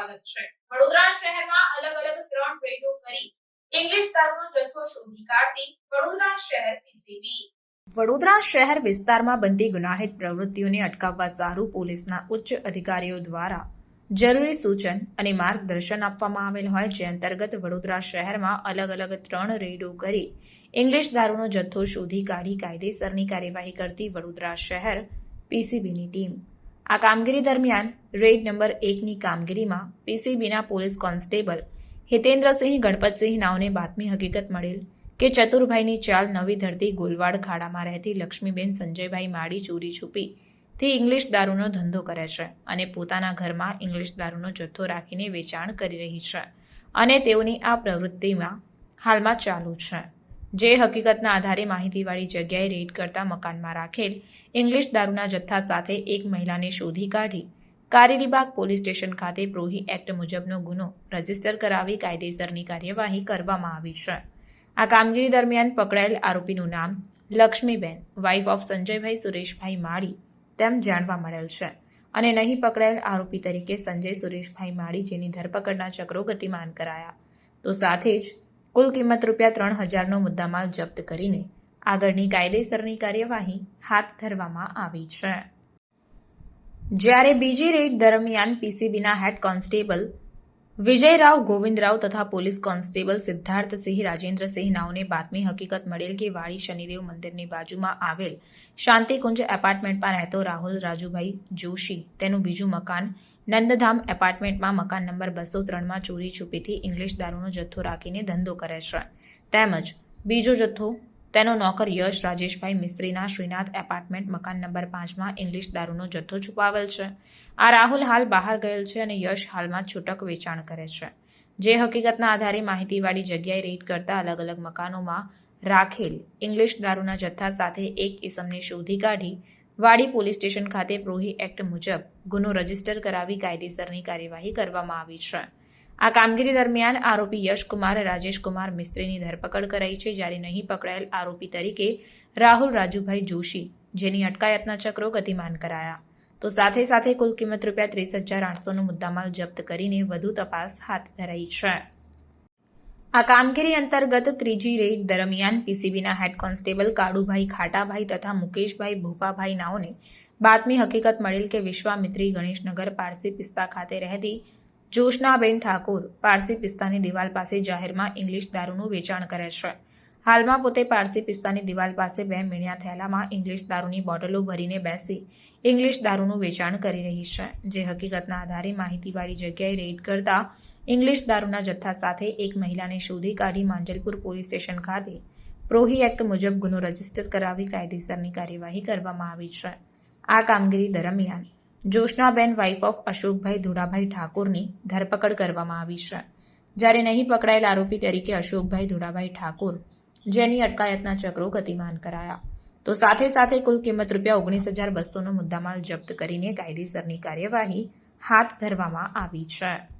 અલગ છે. વડોદરા શહેરમાં અલગ અલગ ત્રણ ટ્રેનો કરી ઇંગ્લિશ દારૂનો જથ્થો શોધી કાઢતી વડોદરા શહેર પીસીબી વડોદરા શહેર વિસ્તારમાં બનતી ગુનાહિત પ્રવૃત્તિઓને અટકાવવા સારું પોલીસના ઉચ્ચ અધિકારીઓ દ્વારા જરૂરી સૂચન અને માર્ગદર્શન આપવામાં આવેલ હોય જે અંતર્ગત વડોદરા શહેરમાં અલગ અલગ ત્રણ રેડો કરી ઇંગ્લિશ દારૂનો જથ્થો શોધી કાઢી કાયદેસરની કાર્યવાહી કરતી વડોદરા શહેર પીસીબીની ટીમ. આ કામગીરી દરમિયાન રેડ નંબર એકની કામગીરીમાં પીસીબીના પોલીસ કોન્સ્ટેબલ હિતેન્દ્રસિંહ ગણપતસિંહ નાવને બાતમી હકીકત મળેલ કે ચતુરભાઈની ચાલ નવી ધરતી ગોલવાડ ખાડામાં રહેતી લક્ષ્મીબેન સંજયભાઈ માળી ચોરી છુપી થી ઇંગ્લિશ દારૂનો ધંધો કરે છે અને પોતાના ઘરમાં ઇંગ્લિશ દારૂનો જથ્થો રાખીને વેચાણ કરી રહી છે અને તેઓની આ પ્રવૃત્તિમાં હાલમાં ચાલુ છે. જે હકીકતના આધારે માહિતીવાળી જગ્યાએ રેડ કરતા મકાનમાં રાખેલ ઇંગ્લિશ દારૂના જથ્થા સાથે એક મહિલાને શોધી કાઢી. કારેલીબાગ પોલીસ સ્ટેશન ખાતે પ્રોહી એક્ટ મુજબનો ગુનો રજિસ્ટર કરાવી કાયદેસરની કાર્યવાહી કરવામાં આવી છે. આ કામગીરી દરમિયાન પકડાયેલ આરોપીનું નામ લક્ષ્મીબેન વાઇફ ઓફ સંજયભાઈ સુરેશભાઈ માળી તેમ જાણવા મળેલ છે. અને નહીં પકડાયેલ આરોપી તરીકે સંજય સુરેશભાઈ માળી જેની ધરપકડના ચક્રો ગતિમાન કરાયા. તો સાથે જ કુલ કિંમત રૂપિયા ત્રણ હજારનો મુદ્દામાલ જપ્ત કરીને આગળની કાયદેસરની કાર્યવાહી હાથ ધરવામાં આવી છે. જ્યારે બીજી રેડ દરમિયાન પીસીબીના હેડ કોન્સ્ટેબલ વિજયરાવ ગોવિંદરાવ તથા પોલીસ કોન્સ્ટેબલ સિદ્ધાર્થસિંહ રાજેન્દ્રસિંહ નાવને બાતમી હકીકત મળેલ કે વાડી શનિદેવ મંદિરની બાજુમાં આવેલ શાંતિકુંજ એપાર્ટમેન્ટમાં રહેતો રાહુલ રાજુભાઈ જોશી. તેનું બીજું મકાન નંદધામ એપાર્ટમેન્ટમાં મકાન નંબર બસો ત્રણમાં ચોરી છુપીથી ઇંગ્લિશ દારૂનો જથ્થો રાખીને ધંધો કરે છે. તેમજ બીજો જથ્થો તેનો નોકર યશ રાજેશભાઈ મિસ્ત્રીના શ્રીનાથ એપાર્ટમેન્ટ મકાન નંબર પાંચમાં ઇંગ્લિશ દારૂનો જથ્થો છુપાવેલ છે. આ રાહુલ હાલ બહાર ગયેલ છે અને યશ હાલમાં છૂટક વેચાણ કરે છે. જે હકીકતના આધારે માહિતીવાળી જગ્યાએ રેડ કરતા અલગ અલગ મકાનોમાં રાખેલ ઇંગ્લિશ દારૂના જથ્થા સાથે એક ઇસમને શોધી કાઢી વાડી પોલીસ સ્ટેશન ખાતે પ્રોહી એક્ટ મુજબ ગુનો રજિસ્ટર કરાવી કાયદેસરની કાર્યવાહી કરવામાં આવી છે. આ કામગીરી દરમિયાન આરોપી યશકુમાર, રાજેશકુમાર મિસ્ત્રીની ધરપકડ કરાઈ છે. જ્યારે નહીં પકડાયેલ આરોપી તરીકે રાહુલ રાજુભાઈ જોશી, જેની અટકાયતના ચક્રો ગતિમાન કરાયા. તો સાથે સાથે કુલ કિંમત રૂપિયા ત્રીસ હજાર આઠસોનો મુદ્દામાલ જપ્ત કરીને વધુ તપાસ હાથ ધરાઈ છે. આ કામગીરી અંતર્ગત ત્રીજી રેડ દરમિયાન પીસીબીના હેડ કોન્સ્ટેબલ કાળુભાઈ ખાટાભાઈ તથા મુકેશભાઈ ભૂપાભાઈ નાઓને બાતમી હકીકત મળેલ કે વિશ્વામિત્રી ગણેશનગર પારસી પિસ્તા ખાતે રહેતી જોશનાબેન ઠાકોર પારસી પિસ્તાની દિવાલ પાસે જાહેરમાં ઇંગ્લિશ દારૂનું વેચાણ કરે છે. હાલમાં પોતે પારસી પિસ્તાની દિવાલ પાસે બે મીણિયા થેલામાં ઇંગ્લિશ દારૂની બોટલો ભરીને બેસી ઇંગ્લિશ દારૂનું વેચાણ કરી રહી છે, જે હકીકતના આધારે માહિતીવાળી જગ્યાએ રેડ કરતા ઇંગ્લિશ દારૂના જથ્થા સાથે એક મહિલાને શોધી કાઢી માંજલપુર પોલીસ સ્ટેશન ખાતે પ્રોહી એક્ટ મુજબ ગુનો રજિસ્ટર કરાવી કાયદેસરની કાર્યવાહી કરવામાં આવી છે. આ કામગીરી દરમિયાન જોશનાબેન વાઇફ ઓફ અશોકભાઈ ધુડાભાઈ ઠાકોરની ધરપકડ કરવામાં આવી છે. જ્યારે નહીં પકડાયેલ આરોપી તરીકે અશોકભાઈ ધુડાભાઈ ઠાકોર જેની અટકાયતના ચક્રો ગતિમાન કરાયા. તો સાથે સાથે કુલ કિંમત રૂપિયા ઓગણીસ હજાર બસોનો મુદ્દામાલ જપ્ત કરીને કાયદેસરની કાર્યવાહી હાથ ધરવામાં આવી છે.